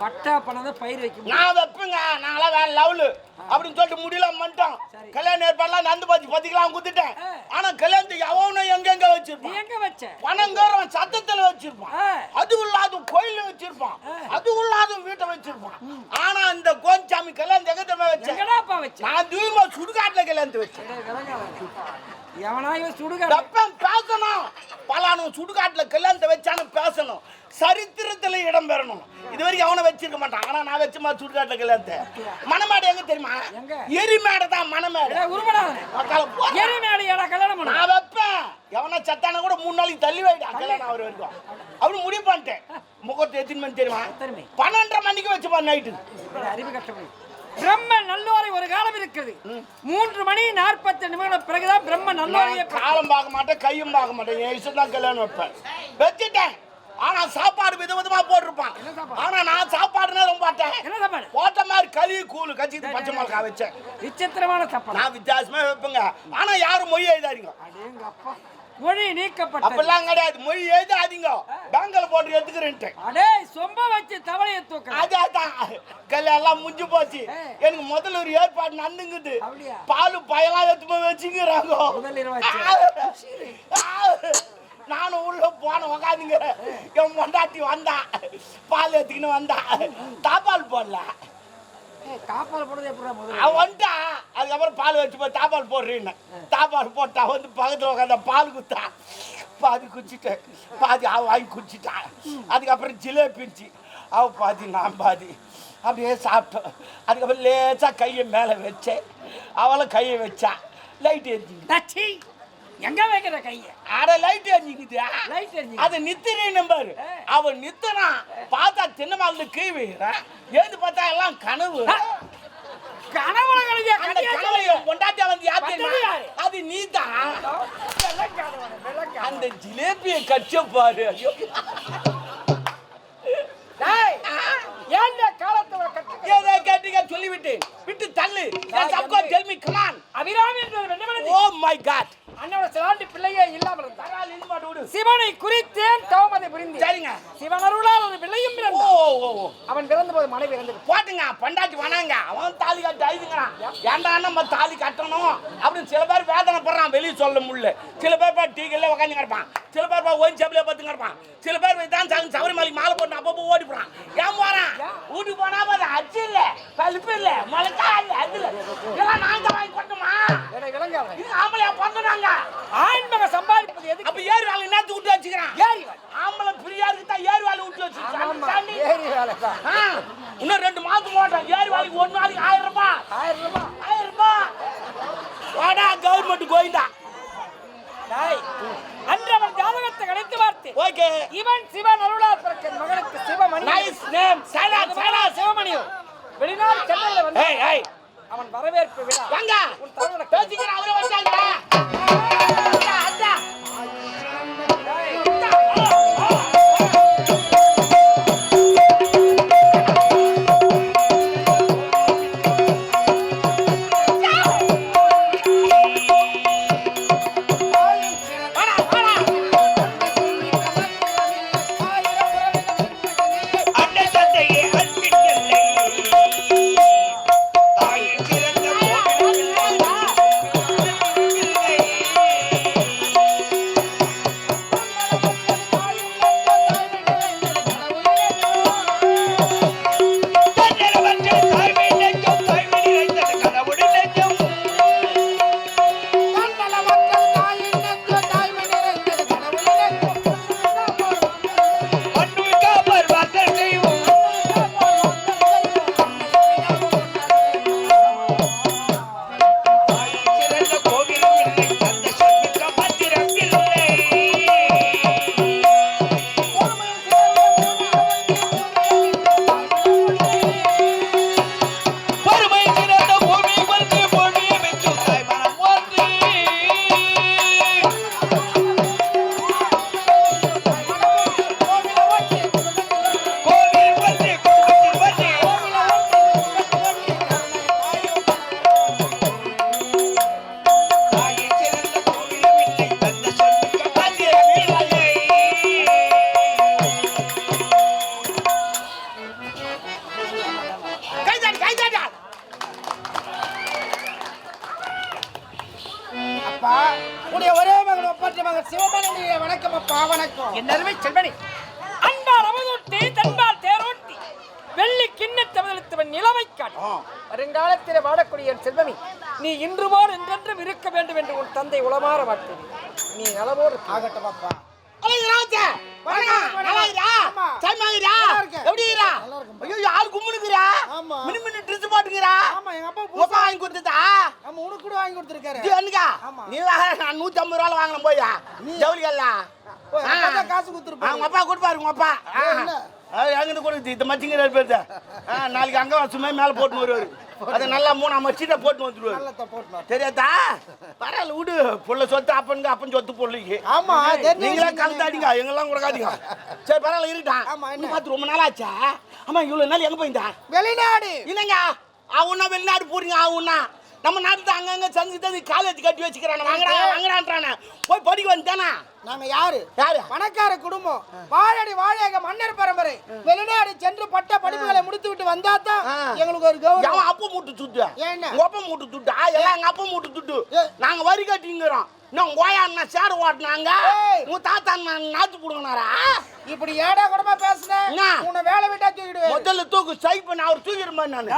பட்டா பணம் தான் பயிர் வைக்க முடியும். நான் வைப்பேங்க. நாங்களாம் வேற லெவலு. அப்படின்னு சொல்லிட்டு முடியல பண்ணிட்டோம். கல்யாணம் ஏற்பாடுலாம் நந்து பாத்தி பத்திக்கலாம் குத்துட்டேன். ஆனா கல்யாணத்துக்கு எவனும் எங்கெங்க வச்சிருப்பான்? எங்க வச்ச? பணங்கிறவன் சத்தத்துல வச்சிருப்பான். அது இல்லாத கோயில வச்சிருப்பான். அது இல்லாத வீட்டை வச்சிருப்பான். ஆனா இந்த கோஞ்சாமி கல்யாணம் எங்க தெரியுமா வச்சேன் நான் தூய்மா சுடுகாட்டுல கல்யாணத்தை வச்சேன். டேய், விளங்காத. எவனா இவன் சுடுகாடு? பேசணும் பலானும் சுடுகாட்டுல கல்யாணத்தை வச்சாலும் பேசணும். சரித்திரத்துல இடம் பெறணும். இது வரைக்கும் அவனை வச்சிருக்க மாட்டான். ஆனா நான் வச்சுமா சுடுகாட்டுல கல்யாணத்தை. மணமேடை எங்க தெரியுமா? எரிமேடை தான் மணமேடை. டேய், உருப்படாத மக்களை போ- எரி மேடையாடா கல்யாணம் நான் வைப்பேன். எவனா சத்தான கூட மூணு நாளைக்கு தள்ளி வைடா. கல்யாணம் அவர் வரைக்கும். அப்படி முடிவு பண்ணிட்டேன் முகூர்த்தம் எத்தனை மணி தெரியுமா? பன்னெண்டரை மணிக்கு வச்சுப்பா நைட்டு அறிவு கட்டப்படி பிரம்ம நல்லோரை ஒரு காலம் இருக்குது. மூன்று மணி நாற்பத்தி நிமிடம் பிறகுதான் பிரம்ம நல்லோரையே காலம் பார்க்க மாட்டேன் கையும் பார்க்க மாட்டேன். என் இஷ்டம் தான் கல்யாணம் வைப்பேன். வச்சுட்டேன். ஆனா சாப்பாடு வித விதமா போட்டிருப்பான்? ஆனா நான் சாப்பாடுனா ரொம்ப சாப்பாடு? போட்ட மாதிரி களி கூழு கச்சிட்டு பச்சை மிளகா வச்சேன். விசித்திரமான சாப்பாடு. நான் வித்தியாசமா வைப்பேங்க. ஆனா யாரும் மொய் எழுதாதீங்க. மொழி நீக்கப்பட்டது. அப்பெல்லாம் கிடையாது. மொய் எழுதாதீங்க பேங்க்ல போட்டு எடுத்துக்கிறேன்ட்டு அடே சொம்ப வச்சு தவளையை தூக்க அதான் கல்யாணம் எல்லாம் முடிஞ்சு போச்சு. எனக்கு முதல்ல ஒரு ஏற்பாடு நடந்துங்குது? பால் பயலாம் எடுத்து போய் வச்சுக்கிறாங்க முதல் இரவு வச்சு. நானும் உள்ள போன உக்காந்துங்க. என் பொண்டாட்டி வந்தா. பால் எடுத்துக்கின்னு வந்தா. தாப்பால் போடல. தாப்பால் போடுறது எப்படா முதல்ல அவன் வந்துட்டா அதுக்கப்புறம் பால் வச்சு போய் தாப்பால் போடுறேன்னு. தாப்பால் போட்டா வந்து பக்கத்தில் உட்காந்த பால் குத்தா. பாதி குச்சிட்டேன் பாதி அவ வாங்கி குச்சிட்டான் அதுக்கப்புறம் ஜிலேபி இருந்துச்சு. அவ பாதி நான் பாதி. அப்படியே சாப்பிட்டோம். அதுக்கப்புறம் லேசாக கையை மேலே வச்சேன். அவளும் கையை வச்சா. லைட் எரிஞ்சுங்க டச்சி எங்க வைக்கிற கைய அட லைட் எரிஞ்சுக்குது. லைட் எரிஞ்சு அது நித்திரை நம்பர். அவன் நித்தனான் பார்த்தா தின்னமால கீழ் வைக்கிறான் ஏது பார்த்தா எல்லாம் கனவு. கனவுல கழிஞ்ச அந்த கனவை. என் பொண்டாட்டியா வந்து யாரு? அது நீதான் அந்த ஜிலேபியை கச்ச பாரு. ஐயோ. சொல்லிவிட்டு விட்டு தள்ளு. அபிராமி ஓ மை காட் அண்ணோட சிலாண்டி பிள்ளையே இல்லாமல் இருந்தார் சிவனை குறித்தேன் தவமதை புரிந்து சரிங்க. சிவன் அருளால் ஒரு பிள்ளையும் அவன் பிறந்த போது மனைவி இறந்தது போட்டுங்க பண்டாட்டி வனாங்க அவன் தாலி கட்டி அழுதுங்கிறான் ஏன்டா நம்ம தாலி கட்டணும்? அப்படின்னு சில பேர் வேதனை படுறான் வெளியே சொல்ல முடியல. சில பேர் பா டீக்கல்ல உட்காந்து கிடப்பான். சில பேர் பா ஓயின் சேப்பில் பார்த்து கிடப்பான். சில பேர் தான் சபரிமலைக்கு மாலை போட்டு அப்பப்போ ஓடி போறான். ஏன் போறான்? வீட்டுக்கு போனா பாரு அச்சு இல்ல. பழுப்பு இல்ல. முளைக்கா இல்ல. அது இல்ல. இதெல்லாம் நாங்க வாங்கி கொட்டோமா ஆம்பளையா பிறந்துட்டாங்க ஆண்மக சம்பாதிப்பது எதுக்கு? அப்ப ஏறு வேலை என்னத்து விட்டு வச்சுக்கிறான்? ஏறி. ஆம்பளை ஃப்ரீயா இருக்கு தான் ஏறு வேலை விட்டு வச்சு ஏறி வேலை தான் இன்னும் ரெண்டு மாசம் போட்டோம் ஏறு வேலைக்கு ஒரு நாளைக்கு ஆயிரம் ரூபாய். ஆயிரம் ரூபாய். ஆயிரம் ரூபாய். வாடா கவர்மெண்ட் கோயிந்தா. டேய், அன்று அவன் ஜாதகத்தை கணித்து பார்த்து ஓகே. இவன் சிவன் அருளால் பிறக்க மகனுக்கு சிவமணி நைஸ் நேம் சைலா சைலா சிவமணியோ வெளிநாடு சென்னையில் வந்து அவன் வரவேற்பு விழா. வாங்க. உன் தலைவனை பேசிக்கிற அவரை வந்தாங்க என்னுடைய ஒரே மகன் ஒப்பற்ற மகன் சிவமணிய வணக்கம் அப்பா வணக்கம். என் அருமை செல்வனி அன்பால் அமுதூட்டி தன்பால் தேரோட்டி வெள்ளி கிண்ண தமிழத்தவன் நிலவை காட்டு. வருங்காலத்திலே வாழக்கூடிய என் செல்வமி நீ இன்று போல் என்றென்றும் இருக்க வேண்டும் என்று உன் தந்தை உளமாற மாட்டேன். நீ நலவோடு. ஆகட்டும் அப்பா. ஆள் கும்முனுக்குறா? ஆமா. மினு மினு dress போட்டுக்கிறா? ஆமா எங்க அப்பா அப்பா வாங்கி கொடுத்ததா? ஆமா உனக்கு கூட வாங்கி கொடுத்துருக்காரு. என்னக்கா? நீ நான் 150 ரூபாய்ல வாங்கினேன் போய்யா. ஜவுளிகள்லாம். ஓ, எங்க அப்பா தான் காசு ஆ, கொடுத்துருப்பாரு. உங்க அப்பா கொடுப்பாரு, உங்க அப்பா. எங்கிட்டு கொடுக்குது? இந்த மச்சிங்க. ஆ, நாளைக்கு அங்க சும்மா மேல போட்டு வருவாரு. அது நல்லா மூணு மச்சிட்ட போட்டு போட்டு தெரியாதா? பரவாயில்ல விடு. புள்ள சொத்து அப்பனுக்கு அப்பன் சொத்து பொண்ணுக்கு ஆமா தெரிஞ்ச நீங்களே விஷயம் கலந்தாடிங்க எங்கெல்லாம் கொடுக்காதீங்க சரி பரவாயில்ல? என்ன? பார்த்து ரொம்ப நாள் ஆச்சா ஆமா இவ்வளவு நாள் எங்க போயிருந்தா? வெளிநாடு. இல்லைங்க அவனா வெளிநாடு போறீங்க அவனா நம்ம நாட்டுல அங்கங்க சந்தி தந்தி காலேஜ் கட்டி வச்சுக்கிறான வாங்கடா வாங்கடான்றானே. போய் படிக்க வந்துட்டானா? நாங்க யாரு? யாரு? பணக்கார குடும்பம். வாழடி வாழக மன்னர் பரம்பரை. வெளிநாடு சென்று பட்ட படிப்புகளை முடித்து விட்டு வந்தா தான். எங்களுக்கு ஒரு கௌரவம். அவன் அப்பா மூட்டு துட்டு ஏன்னா? உங்க அப்பா மூட்டு துட்டா எல்லாம் எங்க அப்பா மூட்டு துட்டு ஏ. நாங்க வரி கட்டிங்கிறோம். உங்க ஓயா அண்ணா சேர் ஓட்டினாங்க. உங்க தாத்தா அண்ணா நாத்து புடுங்கினாரா? இப்படி ஏடா கூடமா பேசுன? என்ன? உன்னை வேலை விட்டா தூக்கிடுவேன். முதல்ல தூக்கு சை பண்ண அவர் தூக்கிடுமா நானு?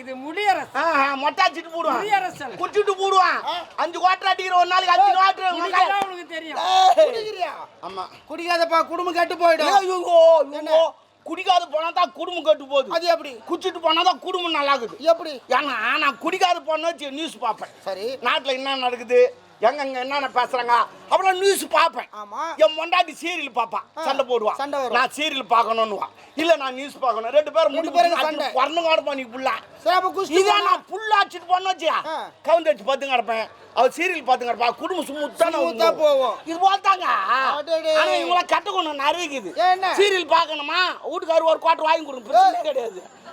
இது முடியரசு. மொட்டாச்சிட்டு போடுவான். முடியரசன் குடிச்சிட்டு போடுவான். அஞ்சு குவாட்டர் அடிக்கிற ஒரு நாளைக்கு அஞ்சு குவாட்டர் உனக்கு தெரியும். குடிக்கிறியா? ஆமா. குடிக்காதப்பா குடும்பம் கெட்டு போயிடும். ஐயோ, ஐயோ, குடிக்காத போனா தான் குடும்பம் கெட்டு போகுது. அது எப்படி? குடிச்சிட்டு போனா தான் குடும்பம் நல்லா இருக்குது. எப்படி? ஏன்னா நான் குடிக்காத போனா நியூஸ் பார்ப்பேன். சரி. நாட்டில் என்ன நடக்குது? எங்கெங்க என்னென்ன பேசுறாங்க? அப்புறம் நியூஸ் பார்ப்பேன். ஆமா. என் மொண்டாட்டி சீரியல் பாப்பா ஆ, சண்டை போடுவான் சண்டை. நான் சீரியல் பார்க்கணும்னுவான் இல்ல நான் நியூஸ் பார்க்கணும். ரெண்டு பேரும் முடிவு பேருக்கு சண்டை. குறந்து காடுப்பான் நீ புள்ள. போனா? நான் புல்ல அடிச்சிட்டு போன வச்சியா. கவுந்து வச்சு பார்த்து கிடப்பேன். அவர் சீரியல் பார்த்து கிடப்பா. குடும்பம் சுமுத்தான சுமுத்தா போகும். இது அடடே. ஆனா இவங்கள கட்ட கொண்டு நிறைய என்ன? சீரியல் பார்க்கணுமா? வீட்டுக்காரர் ஒரு குவாட்டர் வாங்கி கொடுங்க. பிரச்சனை கிடையாது.